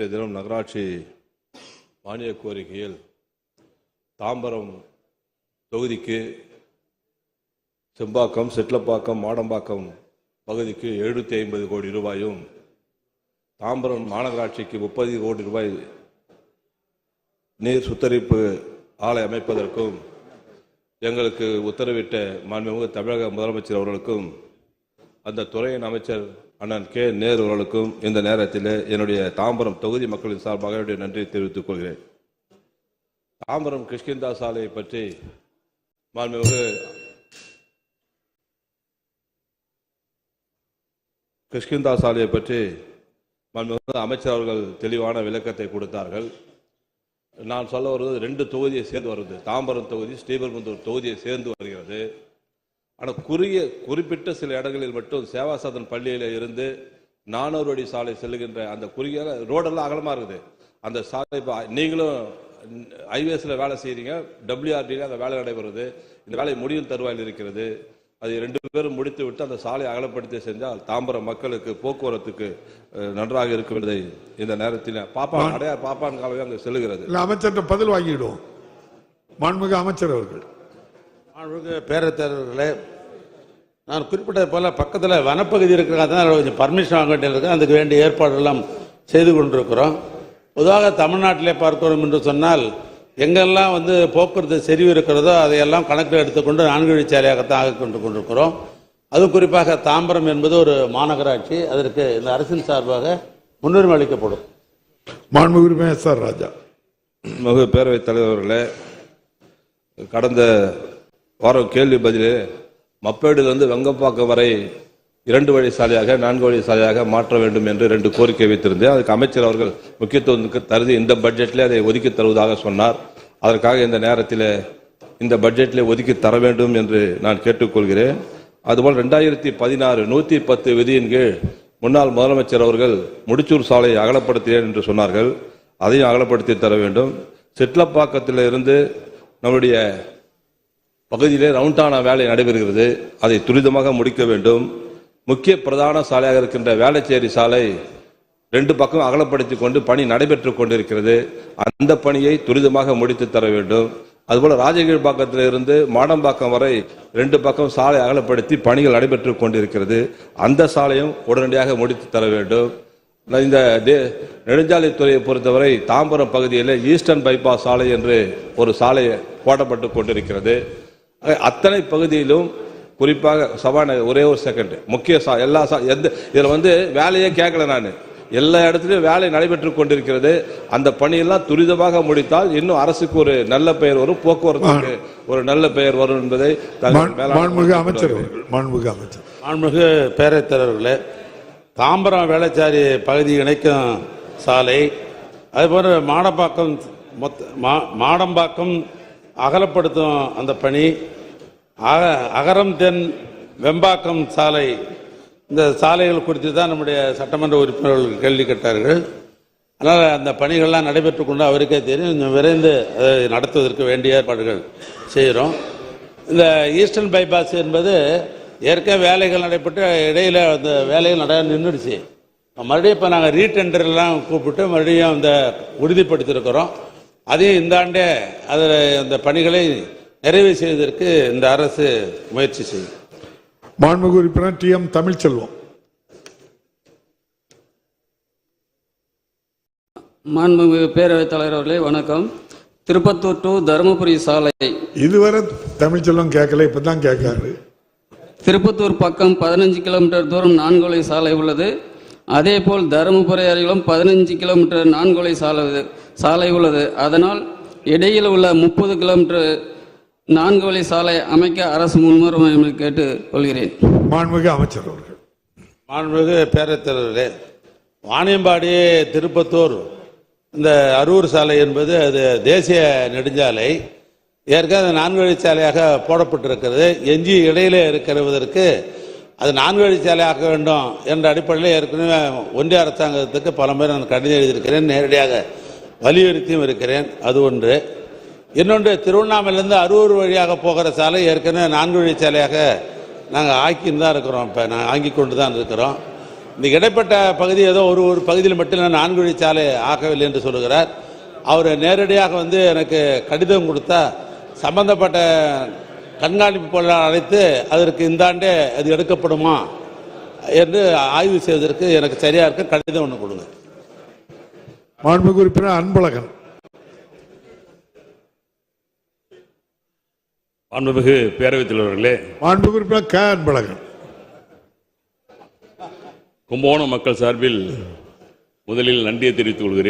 நேற்றைய தினம் நகராட்சி மானிய கோரிக்கையில் தாம்பரம் தொகுதிக்கு செம்பாக்கம் செட்லப்பாக்கம் மாடம்பாக்கம் பகுதிக்கு எழுநூற்றி ஐம்பது கோடி ரூபாயும் தாம்பரம் மாநகராட்சிக்கு முப்பது கோடி ரூபாய் நீர் சுத்தரிப்பு ஆலை அமைப்பதற்கும் எங்களுக்கு உத்தரவிட்ட மாண்புமிகு தமிழக முதலமைச்சர் அவர்களுக்கும் அந்த துறையின் அமைச்சர் அண்ணன் கே. நேரு அவர்களுக்கும் இந்த நேரத்தில் என்னுடைய தாம்பரம் தொகுதி மக்களின் சார்பாக என்னுடைய நன்றியை தெரிவித்துக் கொள்கிறேன். தாம்பரம் கிஷ்கிந்தா சாலையை பற்றி மாண்புமிகு கிஷ்கிந்தா சாலையை பற்றி மாண்புமிகு அமைச்சர் அவர்கள் தெளிவான விளக்கத்தை கொடுத்தார்கள். நான் சொல்ல வருவது ரெண்டு தொகுதியை சேர்ந்து வருது. தாம்பரம் தொகுதி ஸ்ரீபெரும்புத்தூர் தொகுதியை சேர்ந்து வருகிறது. ஆனால் குறுகிய குறிப்பிட்ட சில இடங்களில் மட்டும் சேவாசதன் பள்ளியில் இருந்து நானூறு அடி சாலை செல்லுகின்ற அந்த குறுகிய ரோடெல்லாம் அகலமாக இருக்குது. அந்த சாலை இப்போ நீங்களும் ஹைவேஸில் வேலை செய்கிறீங்க டபிள்யூஆர்டியில் அந்த வேலை நடைபெறுது. இந்த வேலை முடியும் தருவாயில் இருக்கிறது. அது ரெண்டு பேரும் முடித்து விட்டு அந்த சாலை அகலப்படுத்தி செஞ்சால் தாம்பரம் மக்களுக்கு போக்குவரத்துக்கு நன்றாக இருக்கும் என்பதை இந்த நேரத்தில் பாப்பா அடையார் பாப்பான் காலவே அங்கே செல்லுகிறது. இல்ல அமைச்சர்கிட்ட பதில் வாங்கிடுவோம். மாண்புமிகு அமைச்சர் அவர்கள். மாண்புமிகு பேரத்தலைவர்களே நான் குறிப்பிட்டது போல பக்கத்தில் வனப்பகுதி இருக்கிறதுனால கொஞ்சம் பர்மிஷன் வாங்க வேண்டியிருக்கு அதுக்கு வேண்டிய ஏற்பாடெல்லாம் செய்து கொண்டிருக்கிறோம். பொதுவாக தமிழ்நாட்டிலே பார்க்கிறோம் என்று சொன்னால் எங்கெல்லாம் வந்து போக்குவரத்து செறிவு இருக்கிறதோ அதையெல்லாம் கணக்கில் எடுத்துக்கொண்டு நான்கு வழிச்சாலையாகத்தான் ஆகிக் கொண்டு கொண்டிருக்கிறோம். அது குறிப்பாக தாம்பரம் என்பது ஒரு மாநகராட்சி. அதற்கு இந்த அரசின் சார்பாக முன்னுரிமை அளிக்கப்படும். எஸ் ஆர் ராஜா. மகு பேரவைத் தலைவர்களே கடந்த வாரம் கேள்வி பதில் மப்பேடிலிருந்து வெங்கப்பாக்கம் வரை இரண்டு வழி சாலையாக நான்கு வழி சாலையாக மாற்ற வேண்டும் என்று ரெண்டு கோரிக்கை வைத்திருந்தேன். அதுக்கு அமைச்சர் அவர்கள் முக்கியத்துவம் தருதி. இந்த பட்ஜெட்டில் அதை ஒதுக்கி தருவதாக சொன்னார். அதற்காக இந்த நேரத்தில் இந்த பட்ஜெட்டில் ஒதுக்கி தர வேண்டும் என்று நான் கேட்டுக்கொள்கிறேன். அதுபோல் ரெண்டாயிரத்தி பதினாறு நூற்றி பத்து விதியின் கீழ் முன்னாள் முதலமைச்சர் அவர்கள் முடிச்சூர் சாலையை அகலப்படுத்தினேன் என்று சொன்னார்கள். அதையும் அகலப்படுத்தி தர வேண்டும். சிட்லப்பாக்கத்தில் இருந்து நம்முடைய பகுதியிலே ரவுண்டானா வேலை நடைபெறுகிறது. அதை துரிதமாக முடிக்க வேண்டும். முக்கிய பிரதான சாலையாக இருக்கின்ற வேளச்சேரி சாலை ரெண்டு பக்கம் அகலப்படுத்தி கொண்டு பணி நடைபெற்று கொண்டிருக்கிறது. அந்த பணியை துரிதமாக முடித்து தர வேண்டும். அதுபோல ராஜகீழ்பாக்கத்தில் இருந்து மாடம்பாக்கம் வரை ரெண்டு பக்கம் சாலை அகலப்படுத்தி பணிகள் நடைபெற்று கொண்டிருக்கிறது. அந்த சாலையும் உடனடியாக முடித்து தர வேண்டும். இந்த தே- நெடுஞ்சாலைத்துறையை பொறுத்தவரை தாம்பரம் பகுதியில் ஈஸ்டர்ன் பைபாஸ் சாலை என்று ஒரு சாலை போடப்பட்டு கொண்டிருக்கிறது. அத்தனை பகுதியிலும் குறிப்பாக சபாநாயகர் ஒரே ஒரு செகண்ட் முக்கிய சா எல்லா சா எந்த இதில் வந்து வேலையே கேட்கல நான். எல்லா இடத்துலையும் வேலை நடைபெற்றுக் கொண்டிருக்கிறது. அந்த பணியெல்லாம் துரிதமாக முடித்தால் இன்னும் அரசுக்கு ஒரு நல்ல பெயர் வரும் போக்குவரத்துக்கு ஒரு நல்ல பெயர் வரும் என்பதை மாண்புமிகு அமைச்சர் மாண்புமிகு அமைச்சர். மாண்புமிகு பேரவைத் தலைவர்களே தாம்பரம் வேளச்சாரி பகுதி இணைக்கும் சாலை அதுபோல மாடம்பாக்கம் மொத்த மா- மாடம்பாக்கம் அகலப்படுத்தும் அந்த பணி. அக அகரம் தென் வெம்பாக்கம் சாலை. இந்த சாலைகள் குறித்து தான் நம்முடைய சட்டமன்ற உறுப்பினர்கள் கேள்வி கேட்டார்கள். அதனால் அந்த பணிகள்லாம் நடைபெற்று கொண்டு அவருக்கே தெரியும். கொஞ்சம் விரைந்து அதை நடத்துவதற்கு வேண்டிய ஏற்பாடுகள் செய்கிறோம். இந்த ஈஸ்டர்ன் பைபாஸ் என்பது ஏற்கனவே வேலைகள் நடைபெற்று இடையில அந்த வேலைகள் நட நின்றுடுச்சு. மறுபடியும் இப்போ நாங்கள் ரீடெண்டர்லாம் கூப்பிட்டு மறுபடியும் அந்த உறுதிப்படுத்தியிருக்கிறோம். அதையும் இந்த ஆண்டே அதில் அந்த பணிகளை நிறைவு செய்வதற்கு இந்த அரசு முயற்சி செய்யும். மாண்புமிகு உறுப்பினர் டி எம் தமிழ்ச்செல்வம். மாண்புமிகு பேரவைத் தலைவர் அவர்களே வணக்கம். திருப்பத்தூர் டு தருமபுரி சாலை. இதுவரை தமிழ்ச்செல்வம் கேட்கல இப்பதான் கேட்காரு திருப்பத்தூர் பக்கம் பதினஞ்சு கிலோமீட்டர் தூரம் நான்குவழி சாலை உள்ளது. அதேபோல் தருமபுரி அருகிலும் பதினஞ்சு கிலோமீட்டர் நான்குவழி சாலை சாலை உள்ளது. அதனால் இடையில் உள்ள முப்பது கிலோமீட்டர் நான்கு வழி சாலை அமைக்க அரசு முன்னுரிமை கேட்டு கொள்கிறேன். மாண்புமிகு அமைச்சர் அவர்கள். மாண்புமிகு பேரவைத் தலைவர்களே வாணியம்பாடி திருப்பத்தூர் இந்த அரூர் சாலை என்பது அது தேசிய நெடுஞ்சாலை. ஏற்கனவே நான்கு வழிச்சாலையாக போடப்பட்டிருக்கிறது. எஞ்சி இடையிலே இருக்கிறதற்கு அது நான்கு வழிச்சாலையாக்க வேண்டும் என்ற அடிப்படையில் ஏற்கனவே ஒன்றிய அரசாங்கத்துக்கு பல முறை நான் கடிதம் எழுதியிருக்கிறேன். நேரடியாக வலியுறுத்தியும் இருக்கிறேன். அது ஒன்று. இன்னொன்று திருவண்ணாமலேருந்து அரூர் வழியாக போகிற சாலை ஏற்கனவே நான்கு வழிச்சாலையாக நாங்கள் ஆக்கின்னு தான் இருக்கிறோம் இப்போ. நாங்கள் ஆங்கி கொண்டு தான் இருக்கிறோம். இந்த இடைப்பட்ட பகுதி ஏதோ ஒரு ஒரு பகுதியில் மட்டும் நான்கு வழிச்சாலை ஆகவில்லை என்று சொல்கிறார் அவர் நேரடியாக வந்து எனக்கு கடிதம் கொடுத்தா சம்பந்தப்பட்ட கண்காணிப்பாளர் அழைத்து அதற்கு இந்த ஆண்டே அது எடுக்கப்படுமா என்று ஆய்வு செய்வதற்கு எனக்கு சரியாக இருக்க கடிதம் ஒன்று கொடுங்க. மாண்புமிகு உறுப்பினர் அன்பழகன். மாண்புமிகு பேரவைத் தலைவர்களே மாண்புமிகு உறுப்பினர் க. அன்பழகன். கும்பகோணம் மக்கள் சார்பில் முதலில் நன்றியை தெரிவித்துக் கொள்கிறேன்.